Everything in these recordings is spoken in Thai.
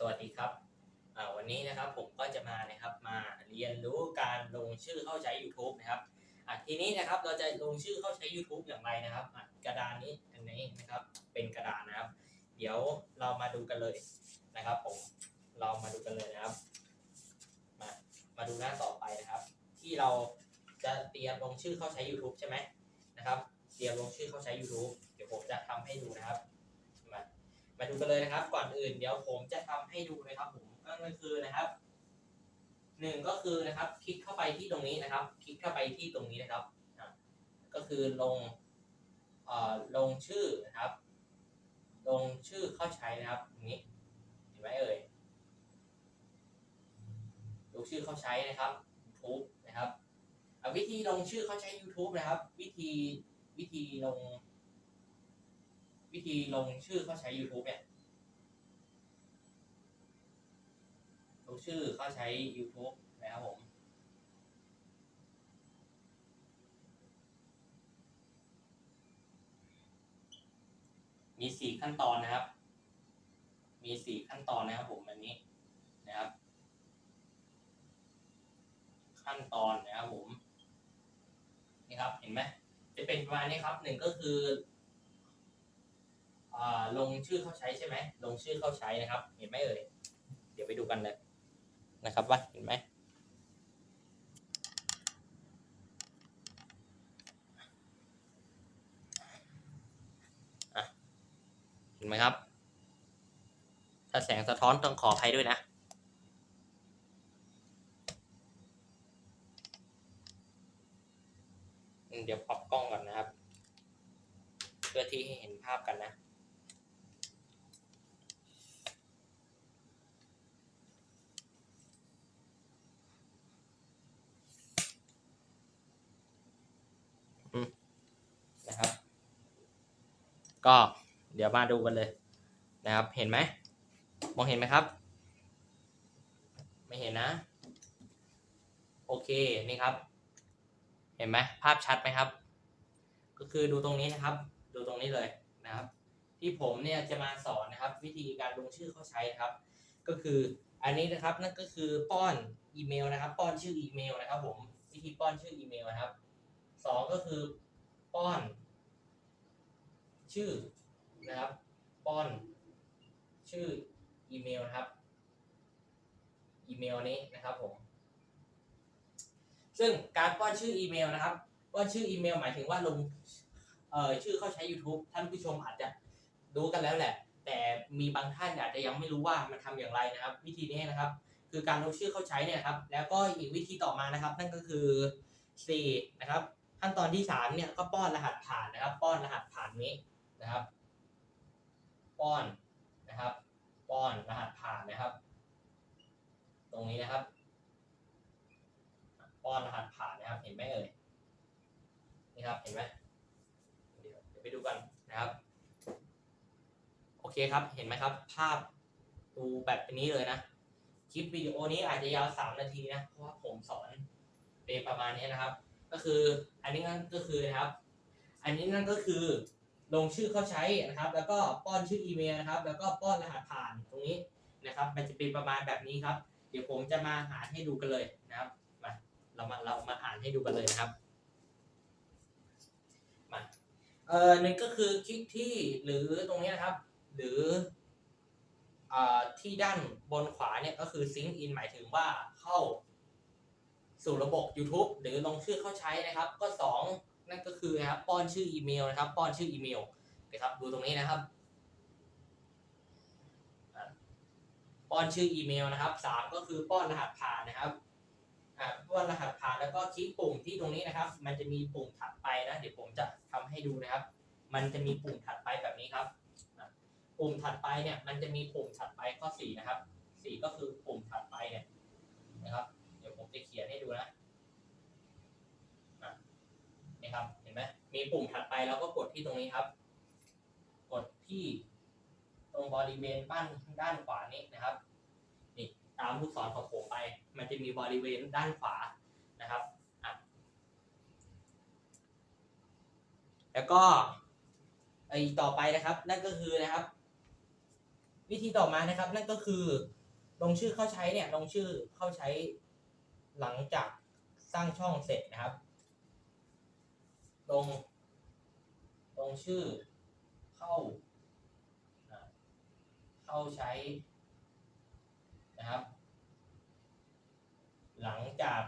สวัสดีครับอ่าวันนี้นะครับผมก็จะมานะครับมาเรียนรู้การลงชื่อเข้าใช้ YouTube นะครับอะทีนี้นะครับเราจะลงชื่อเข้าใช้ YouTube อย่างไรนะครับอะกระดานนี้อันนี้นะครับเป็นกระดานนะครับ เดี๋ยวเรามาดูกันเลยนะครับผมเรามาดูกันเลยนะครับ มามาดูหน้าต่อไปนะครับ ที่เราจะเตรียมลงชื่อเข้าใช้ YouTube ใช่ไหมนะครับ เตรียมลงชื่อเข้าใช้ YouTube เดี๋ยวผมจะทำให้ดูนะครับ มาดูกันเลยนะครับ ก่อนอื่นเดี๋ยวผมจะทำให้ดูนะครับผมก็คือนะครับหนึ่งก็คือนะครับ คลิกเข้าไปที่ตรงนี้นะครับ คลิกเข้าไปที่ตรงนี้นะครับ ก็คือลงเอ่อลงชื่อนะครับ ลงชื่อเข้าใช้นะครับตรงนี้เห็นไหมเอ่ยลงชื่อเข้าใช้นะครับ YouTube นะครับวิธีลงชื่อเข้าใช้ YouTube นะครับ วิธีวิธีลง วิธีลงชื่อเข้าใช้ YouTube เนี่ยลงชื่อเข้าใช้ YouTube นะครับผมมีสี่ขั้นตอนนะครับ มีสี่ขั้นตอนนะครับผมอันนี้นะครับ ขั้นตอนนะครับผม นี่ครับ เห็นไหม จะเป็นประมาณนี้ครับ หนึ่งก็คือ ลงชื่อเข้าใช้ใช่ไหมลงชื่อเข้าใช้นะครับ เห็นไหมเอ่ยเดี๋ยวไปดูกันเลยนะครับว่าเห็นไหมเห็นไหมครับ ถ้าแสงสะท้อนต้องขออภัยด้วยนะเดี๋ยวปรับกล้องก่อนนะครับ เพื่อที่ให้เห็นภาพกันนะ อืมนะครับ ก็เดี๋ยวมาดูกันเลยนะครับ เห็นไหมมองเห็นไหมครับ ไม่เห็นนะ โอเคนี่ครับ เห็นไหมภาพชัดไหมครับ ก็คือดูตรงนี้นะครับ ดูตรงนี้เลยนะครับ ที่ผมเนี่ยจะมาสอนนะครับ วิธีการลงชื่อเข้าใช้นะครับ ก็คืออันนี้นะครับนั่นก็คือป้อนอีเมลนะครับ ป้อนชื่ออีเมลนะครับ ผมวิธีป้อนชื่ออีเมลนะครับสองก็คือป้อน ชื่อนะครับป้อนชื่ออีเมลนะครับอีเมลนี้นะครับผมซึ่งการป้อนชื่ออีเมลนะครับป้อนชื่ออีเมลหมายถึงว่าลงเอ่อชื่อเข้าใช้ YouTube ท่านผู้ชมอาจจะรู้กันแล้วแหละ แต่มีบางท่านอาจจะยังไม่รู้ว่ามันทำอย่างไรนะครับ วิธีนี้นะครับ คือการลงชื่อเข้าใช้เนี่ยครับ แล้วก็อีกวิธีต่อมานะครับ นั่นก็คือ C นะครับ ขั้นตอนที่สามเนี่ยก็ป้อนรหัสผ่านนะครับ ป้อนรหัสผ่านนี้ นะครับ ป้อนนะครับ ป้อนรหัสผ่านนะครับ ตรงนี้นะครับ ป้อนรหัสผ่านนะครับ เห็นไหมเอ่ยนี่ครับ เห็นไหมเดี๋ยวไปดูกันนะครับ โอเคครับ เห็นไหมครับ ภาพดูแบบนี้เลยนะคลิปวิดีโอนี้อาจจะยาวสามนาทีนะ เพราะว่าผมสอนเป็นประมาณนี้นะครับ ก็คืออันนี้นั่นก็คือนะครับ อันนี้นั่นก็คือ ลงชื่อเข้าใช้นะครับ แล้วก็ป้อนชื่ออีเมลนะครับ แล้วก็ป้อนรหัสผ่านตรงนี้นะครับ มันจะเป็นประมาณแบบนี้ครับ เดี๋ยวผมจะมาหาให้ดูกันเลยนะครับ มาเรามาเรามาอ่านให้ดูกันเลยนะครับ มาเอ่อหนึ่งก็คือคลิกที่หรือตรงนี้นะครับ หรืออ่าที่ด้านบนขวาเนี่ยก็คือ sync in หมายถึงว่าเข้าสู่ระบบ YouTube หรือลงชื่อเข้าใช้นะครับ ก็สอง นั่นก็คือนะครับป้อนชื่ออีเมลนะครับ ป้อนชื่ออีเมลนะครับดูตรงนี้นะครับป้อนชื่ออีเมลนะครับสามก็คือป้อนรหัสผ่านนะครับป้อนรหัสผ่านแล้วก็คลิกปุ่มที่ตรงนี้นะครับ มันจะมีปุ่มถัดไปนะเดี๋ยวผมจะทำให้ดูนะครับ มันจะมีปุ่มถัดไปแบบนี้ครับปุ่มถัดไปเนี่ยมันจะมีปุ่มถัดไปข้อสี่นะครับสี่ก็คือปุ่มถัดไปเนี่ยนะครับ เดี๋ยวผมจะเขียนให้ดูนะนี่ ครับ เห็นไหมมีปุ่มถัดไปแล้วก็กดที่ตรงนี้ครับ กดที่ตรงบริเวณบ้านด้านขวานี้นะครับนี่ตามลูกศรของผมไป มันจะมีบริเวณด้านขวานะครับแล้วก็ไอต่อไปนะครับ นั่นก็คือนะครับ วิธีต่อมานะครับ นั่นก็คือ ลงชื่อเข้าใช้เนี่ยลงชื่อเข้าใช้หลังจากสร้างช่องเสร็จนะครับ ลง ลงชื่อเข้า เข้าใช้นะครับ หลังจาก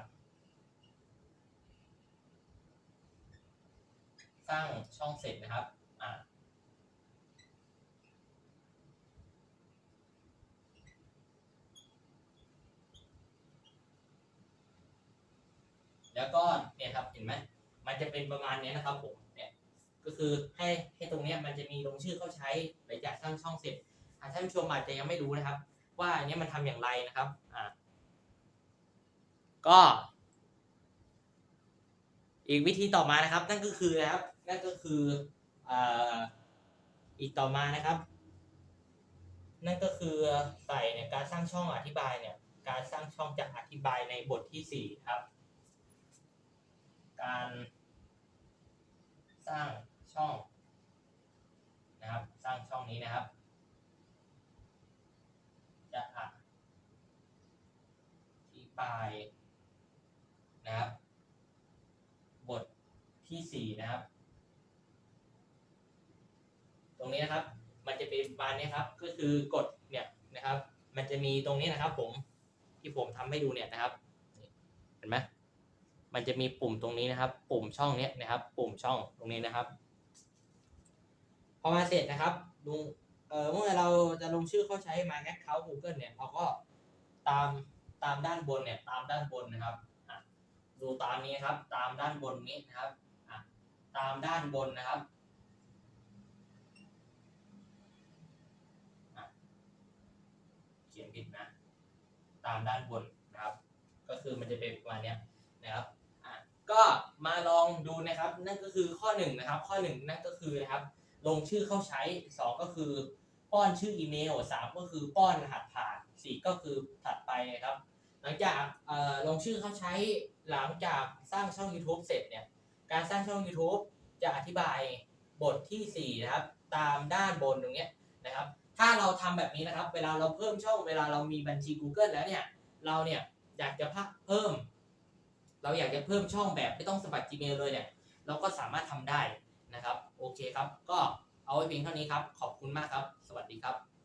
สร้างช่องเสร็จนะครับอ่าแล้วก็เนี่ยครับเห็นไหม มันจะเป็นประมาณนี้นะครับผมเนี่ยก็คือให้ให้ตรงนี้มันจะมีลงชื่อเข้าใช้หลังจากสร้างช่องเสร็จท่านผู้ชมอาจจะยังไม่รู้นะครับ ว่าอันนี้มันทำอย่างไรนะครับอ่าก็ อีกวิธีต่อมานะครับ นั่นก็คือนะครับ นั่นก็คืออ่าอีกต่อมานะครับ นั่นก็คือใส่เนี่ยการสร้างช่องอธิบายเนี่ย การสร้างช่องจะอธิบายในบทที่สี่ครับ การ สร้างช่องนะครับ สร้างช่องนี้นะครับ จะอธิบายนะครับ บทที่สี่นะครับ ตรงนี้นะครับ มันจะเป็นประมาณนี้ครับ ก็คือกดเนี่ยนะครับ มันจะมีตรงนี้นะครับ ผมที่ผมทำให้ดูเนี่ยนะครับ เห็นไหม มันจะมีปุ่มตรงนี้นะครับ ปุ่มช่องเนี้ยนะครับ ปุ่มช่องตรงนี้นะครับ พอมาเสร็จนะครับลุงเออเมื่อเราจะลงชื่อเข้าใช้ My Account Google เนี่ยเราก็ตามตามด้านบนเนี่ยตามด้านบนนะครับอะดูตามนี้ครับ ตามด้านบนนี้นะครับอะตามด้านบนนะครับเขียนผิดนะ ตามด้านบนนะครับ ก็คือมันจะเป็นประมาณเนี้ยนะครับ ก็มาลองดูนะครับนั่นก็คือข้อหนึ่งนะครับ ข้อหนึ่งนั่นก็คือนะครับลงชื่อเข้าใช้สองก็คือป้อนชื่ออีเมลสามก็คือป้อนรหัสผ่านสี่ก็คือถัดไปนะครับ หลังจากลงชื่อเข้าใช้หลังจากสร้างช่อง YouTube เสร็จเนี่ยการสร้างช่อง YouTube จะอธิบายบทที่สี่นะครับ ตามด้านบนตรงนี้นะครับ ถ้าเราทำแบบนี้นะครับ เวลาเราเพิ่มช่องเวลาเรามีบัญชี Google แล้วเนี่ยเราเนี่ยอยากจะพักเพิ่ม เราอยากจะเพิ่มช่องแบบไม่ต้องสมัคร Gmail เลยเนี่ย เราก็สามารถทำได้นะครับ โอเคครับ ก็เอาไว้เพียงเท่านี้ครับ ขอบคุณมากครับ สวัสดีครับ